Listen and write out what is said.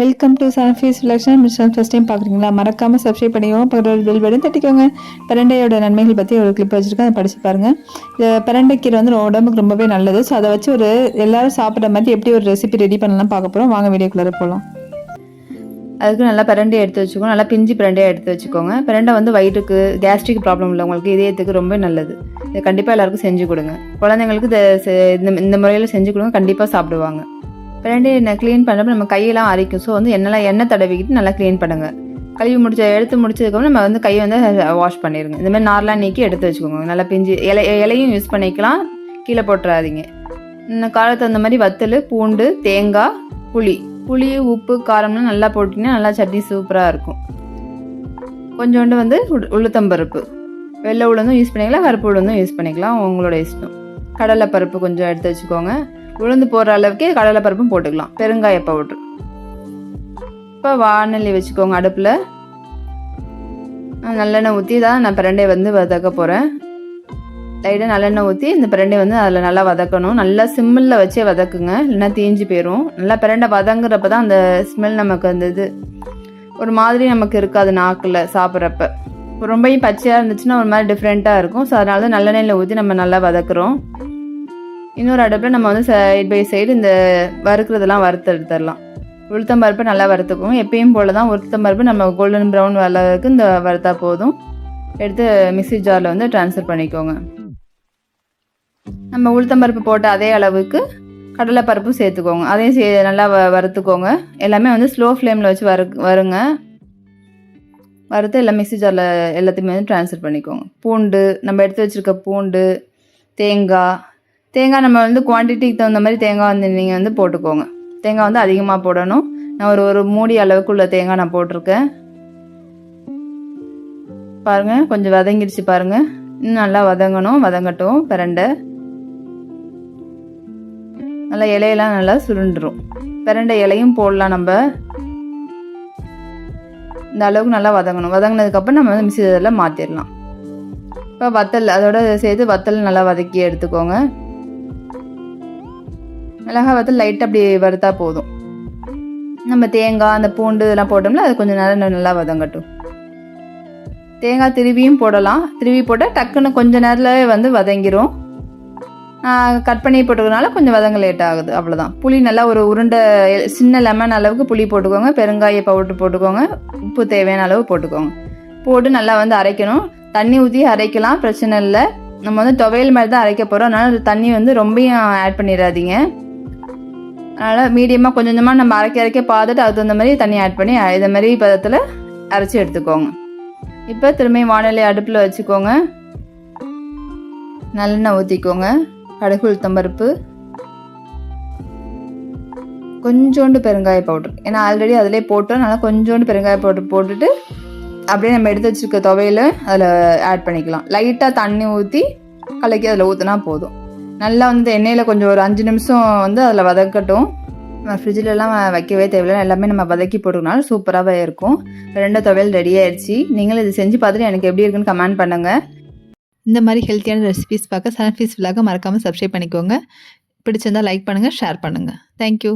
Welcome to சன்ஃபீஸ் விலக்ஷன் mission first time பார்க்குறீங்களா? மறக்காமல் சப்ஸ்கிரைப் பண்ணிக்கோங்க. பக்கத்தில் பில் பட்டன் தட்டிக்கோங்க. பிரண்டையோட நன்மைகள் பற்றி ஒரு கிளிப் வச்சுருக்கேன். அதை படித்து பாருங்கள் இந்த பரண்டைக்கீரை வந்து உடம்புக்கு ரொம்பவே நல்லது. ஸோ அதை வச்சு ஒரு எல்லோரும் சாப்பிட்ற மாதிரி எப்படி ஒரு ரெசிபி ரெடி பண்ணலாம் பார்க்க போகிறோம் வாங்க வீடியோக்குள்ளே போகலாம் அதுக்கு நல்லா பிரண்டையை எடுத்து வச்சுக்கோங்க. நல்லா பிஞ்சு பிரண்டையாக எடுத்து வச்சுக்கோங்க. பிரண்டை வந்து வயிற்றுக்கு கேஸ்ட்ரிக் ப்ராப்ளம் உள்ளவங்களுக்கு இதயத்துக்கு ரொம்ப நல்லது. இதை கண்டிப்பாக எல்லாருக்கும் செஞ்சு கொடுங்க. குழந்தைங்களுக்கு இந்த இந்த முறையில் செஞ்சு கொடுங்க. கண்டிப்பாக சாப்பிடுவாங்க. பிரண்டையை என்ன க்ளீன் பண்ணுறப்ப நம்ம கையெல்லாம் அரைக்கும். ஸோ வந்து எண்ணெய் எண்ணெய் தடவிக்கிட்டு நல்லா க்ளீன் பண்ணுங்கள் கழுவி முடிச்ச எடுத்து முடிச்சதுக்கப்புறம் நம்ம வந்து கையை வந்து வாஷ் பண்ணிடுங்க இந்த மாதிரி நார்லாம் நீக்கி எடுத்து வச்சுக்கோங்க. நல்லா பிஞ்சு இலை இலையும் யூஸ் பண்ணிக்கலாம். கீழே போட்டுறாதீங்க. இந்த காலத்து அந்த மாதிரி வத்தல் பூண்டு தேங்காய் புளி. புளி உப்பு காரம்லாம் நல்லா போட்டிங்கன்னா நல்லா சட்னி சூப்பராக இருக்கும். கொஞ்சோண்டு வந்து உள்- உளுத்தம்பருப்பு. வெள்ளை உளுந்தும் யூஸ் பண்ணிக்கலாம் கருப்பு உளுந்தும் யூஸ் பண்ணிக்கலாம். உங்களோட இஷ்டம். கடலைப்பருப்பு கொஞ்சம் எடுத்து வச்சுக்கோங்க. உளுந்து போடுற அளவுக்கு கடலைப்பருப்பும் போட்டுக்கலாம். பெருங்காய பவுட்ரு இப்போ வானொலி வச்சுக்கோங்க அடுப்பில். நல்லெண்ணெய் ஊற்றி தான் நான் பிரண்டையை வந்து வதக்க போகிறேன் லைட்டாக நல்லெண்ணெய் ஊற்றி இந்த பிரண்டை வந்து அதில் நல்லா வதக்கணும். நல்லா சிம்மில் வச்சே வதக்குங்க இல்லைன்னா தீஞ்சு போயிடும் நல்லா பிரண்டை வதங்குறப்ப தான் அந்த ஸ்மெல் நமக்கு அந்த இது ஒரு மாதிரி நமக்கு இருக்காது நாக்கில் சாப்பிட்றப்ப. ரொம்பவும் பச்சையாக இருந்துச்சுன்னா ஒரு மாதிரி டிஃப்ரெண்ட்டாக இருக்கும். ஸோ அதனால தான் நல்லெண்ணெயில் ஊற்றி நம்ம நல்லா வதக்குறோம். இன்னொரு அடுப்பில் நம்ம வந்து சைட் பை சைடு இந்த வறுக்கிறதெல்லாம் வறுத்து எடுத்துடலாம். உளுத்தம் பருப்பு நல்லா வறுத்துக்குவோம் எப்பயும் போல தான் உளுத்தம் பருப்பு நம்ம கோல்டன் ப்ரௌன் அளவுக்கு இந்த வறுத்தா போதும். எடுத்து மிக்சி ஜாரில் வந்து ட்ரான்ஸ்ஃபர் பண்ணிக்கோங்க. நம்ம உளுத்தம்பருப்பு போட்ட அதே அளவுக்கு கடலைப்பருப்பும் சேர்த்துக்கோங்க. அதையும் சே நல்லா வ வறுத்துக்கோங்க. எல்லாமே வந்து ஸ்லோ ஃப்ளேமில் வச்சு வறு வருங்க. வறுத்து எல்லாம் மிக்சி ஜாரில் எல்லாத்தையுமே வந்து ட்ரான்ஸ்ஃபர் பண்ணிக்கோங்க. பூண்டு நம்ம எடுத்து வச்சுருக்க பூண்டு தேங்காய் தேங்காய் நம்ம வந்து குவான்டிட்டிக்கு தகுந்த மாதிரி தேங்காய் வந்து நீங்கள் வந்து போட்டுக்கோங்க. தேங்காய் வந்து அதிகமாக போடணும். நான் ஒரு ஒரு மூடி அளவுக்குள்ள தேங்காய் நான் போட்டிருக்கேன். பாருங்கள் கொஞ்சம் வதங்கிடுச்சு பாருங்கள் இன்னும் நல்லா வதங்கணும் வதங்கட்டும் பிரண்டை. நல்லா இலையெல்லாம் நல்லா சுருண்டுரும். பிரண்டை இலையும் போடலாம் நம்ம. இந்த அளவுக்கு நல்லா வதங்கணும். வதங்கினதுக்கப்புறம் நம்ம வந்து மிக்ஸி இதில் மாற்றிடலாம் இப்போ வத்தல் அதோட சேர்த்து வத்தல் நல்லா வதக்கி எடுத்துக்கோங்க. மிளகாய் வறுத்து லைட்டாக அப்படி வறுத்தா போதும். நம்ம தேங்காய் அந்த பூண்டு இதெல்லாம் போட்டோம்னா அது கொஞ்சம் நேரம் நல்லா வதங்கட்டும். தேங்காய் திருவியும் போடலாம். திருவி போட்டால் டக்குன்னு கொஞ்ச நேரத்தில் வந்து வதங்கிரும். கட் பண்ணி போட்டுக்கிறதுனால கொஞ்சம் வதங்க லேட் ஆகுது அவ்வளோதான் புளி நல்லா ஒரு உருண்டை சின்ன லெமன் அளவுக்கு புளி போட்டுக்கோங்க. பெருங்காய பவுட்ரு போட்டுக்கோங்க. உப்பு தேவையான அளவு போட்டுக்கோங்க. போட்டு நல்லா வந்து அரைக்கணும். தண்ணி ஊற்றி அரைக்கலாம் பிரச்சனை இல்லை. நம்ம வந்து துவையல் மாதிரி தான் அரைக்க போகிறோம் அதனால் அது தண்ணி வந்து ரொம்பையும் ஆட் பண்ணிடாதீங்க. அதனால் மீடியமாக கொஞ்சம் கொஞ்சமாக நம்ம அரைக்க அரைக்க பார்த்துட்டு அதுக்கு தகுந்த மாதிரி தண்ணி ஆட் பண்ணி இதை மாதிரி பதத்தில் அரைச்சி எடுத்துக்கோங்க. இப்போ திரும்பியும் வானிலை அடுப்பில் வச்சுக்கோங்க. நல்லெண்ணெய் ஊற்றிக்கோங்க கடுகு உளுத்தம்பருப்பு கொஞ்சோண்டு பெருங்காய பவுடர் ஏன்னா ஆல்ரெடி அதிலே போட்டோம் நல்லா கொஞ்சோண்டு பெருங்காய பவுடர் போட்டுட்டு அப்படியே நம்ம எடுத்து வச்சிருக்க துவையில் அதில் ஆட் பண்ணிக்கலாம். லைட்டாக தண்ணி ஊற்றி கலக்கி அதில் ஊற்றினா போதும். நல்லா வந்து எண்ணெயில் கொஞ்சம் ஒரு அஞ்சு நிமிஷம் வந்து அதில் வதக்கட்டும். நம்ம ஃப்ரிட்ஜிலலாம் வைக்கவே தேவையில்லை. எல்லாமே நம்ம வதக்கி போட்டுக்கனாலும் சூப்பராகவே இருக்கும். ரெண்டு துவையல் ரெடி ஆயிடுச்சு. நீங்களும் இது செஞ்சு பார்த்துட்டு எனக்கு எப்படி இருக்குன்னு கமெண்ட் பண்ணுங்கள் இந்த மாதிரி ஹெல்த்தியான ரெசிபிஸ் பார்க்க சன்ஃபீஸ் விலாக மறக்காமல் சப்ஸ்கிரைப் பண்ணிக்கோங்க. பிடிச்சிருந்தா லைக் பண்ணுங்கள் ஷேர் பண்ணுங்கள் தேங்க்யூ